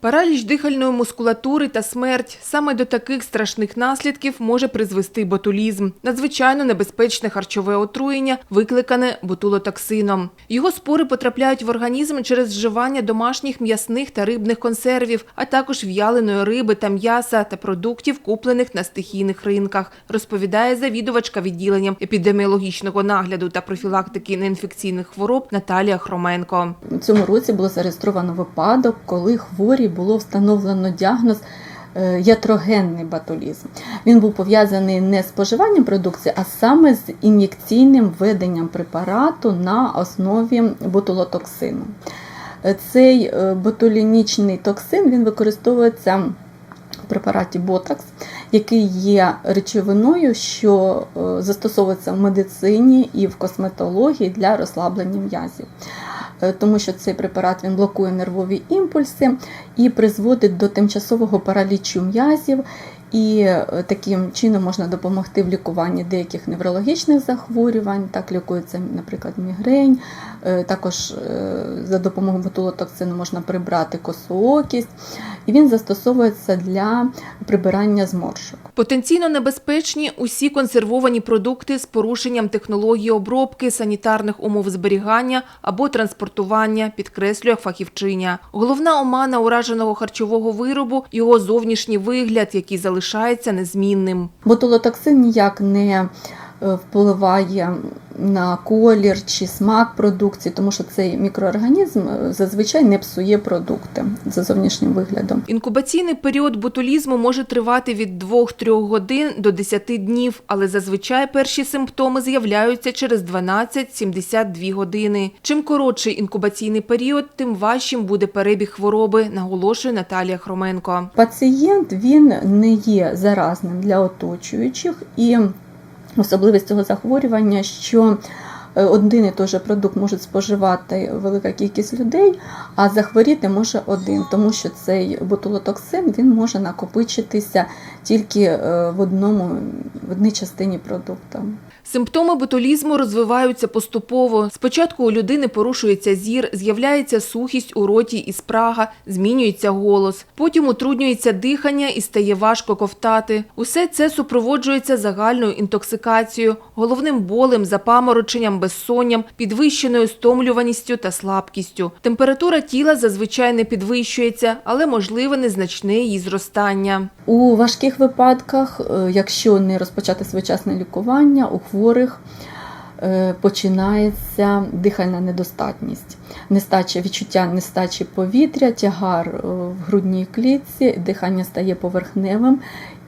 Параліч дихальної мускулатури та смерть саме до таких страшних наслідків може призвести ботулізм – надзвичайно небезпечне харчове отруєння, викликане ботулотоксином. Його спори потрапляють в організм через вживання домашніх м'ясних та рибних консервів, а також в'яленої риби та м'яса та продуктів, куплених на стихійних ринках, розповідає завідувачка відділенням епідеміологічного нагляду та профілактики неінфекційних хвороб Наталія Хроменко. У цьому році було зареєстровано випадок, коли хворі було встановлено діагноз е, ятрогенний батулізм. Він був пов'язаний не з споживанням продукції, а саме з ін'єкційним введенням препарату на основі ботулотоксину. Е, Цей е, ботулінічний токсин він використовується в препараті Ботакс, який є речовиною, що застосовується в медицині і в косметології для розслаблення м'язів. Е, Тому що цей препарат він блокує нервові імпульси і призводить до тимчасового паралічу м'язів. І е, таким чином можна допомогти в лікуванні деяких неврологічних захворювань. Так лікується, наприклад, мігрень. Е, Також за допомогою ботулотоксину можна прибрати косоокість. І він застосовується для прибирання зморшок. Потенційно небезпечні усі консервовані продукти з порушенням технології обробки, санітарних умов зберігання або транспортування, підкреслює фахівчиня. Головна омана ураженого харчового виробу – його зовнішній вигляд, який залишається незмінним. Ботулотоксин ніяк не впливає на колір чи смак продукції, тому що цей мікроорганізм е, зазвичай не псує продукти за зовнішнім виглядом. Інкубаційний період ботулізму може тривати від 2-3 годин до 10 днів, але зазвичай перші симптоми з'являються через 12-72 години. Чим коротший інкубаційний період, тим важчим буде перебіг хвороби, наголошує Наталія Хроменко. Пацієнт він не є заразним для оточуючих і особливість цього захворювання, що один і той же продукт може споживати велика кількість людей, а захворіти може один, тому що цей ботулотоксин він може накопичитися тільки е, в одному в одній частині продукту. Симптоми ботулізму розвиваються поступово. Спочатку у людини порушується зір, з'являється сухість у роті і спрага, змінюється голос. Потім утруднюється дихання і стає важко ковтати. Усе це супроводжується загальною інтоксикацією, головним болем, запамороченням, безсонням, підвищеною стомлюваністю та слабкістю. Температура тіла зазвичай не підвищується, але можливе незначне її зростання. У важких випадках, е, якщо не розпочати своєчасне лікування, у хворих е, починається дихальна недостатність, нестача відчуття нестачі повітря, тягар е, в грудній клітці, дихання стає поверхневим.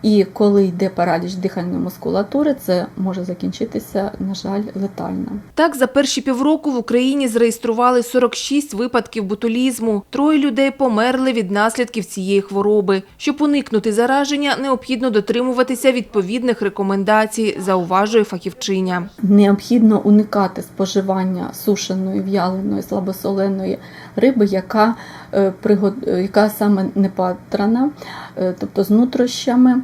І коли йде параліч дихальної мускулатури, це може закінчитися, на жаль, летально. Так, за перші півроку в Україні зареєстрували 46 випадків ботулізму. Троє людей померли від наслідків цієї хвороби. Щоб уникнути зараження, необхідно дотримуватися відповідних рекомендацій, зауважує фахівчиня. Необхідно уникати споживання сушеної, в'яленої, слабосоленої риби, яка, е, е, яка саме не патрана, е, тобто з нутрощами.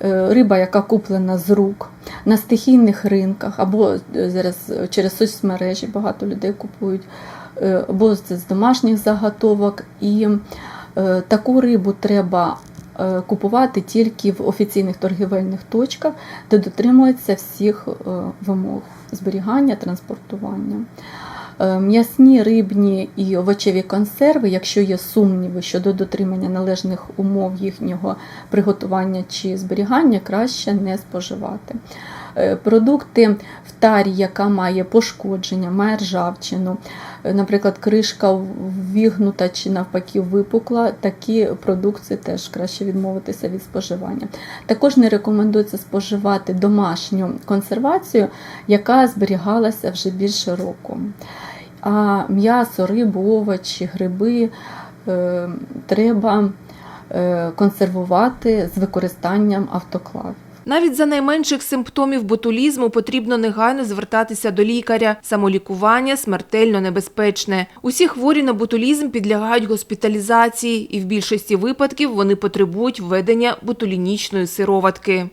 Риба, яка куплена з рук на стихійних ринках, або зараз через соцмережі багато людей купують, або з домашніх заготовок. І таку рибу треба купувати тільки в офіційних торгівельних точках, де дотримуються всіх вимог зберігання, транспортування. Е, М'ясні, рибні і овочеві консерви, якщо є сумніви щодо дотримання належних умов їхнього приготування чи зберігання, краще не споживати. Е, Продукти в тарі, яка має пошкодження, має ржавчину, е, наприклад, кришка ввігнута чи навпаки випукла, такі продукції теж краще відмовитися від споживання. Також не рекомендується споживати домашню консервацію, яка зберігалася вже більше року. А м'ясо, рибу, овочі, гриби е, треба консервувати з використанням автоклавів. Навіть за найменших симптомів ботулізму потрібно негайно звертатися до лікаря. Самолікування смертельно небезпечне. Усі хворі на ботулізм підлягають госпіталізації, і в більшості випадків вони потребують введення ботулінічної сироватки.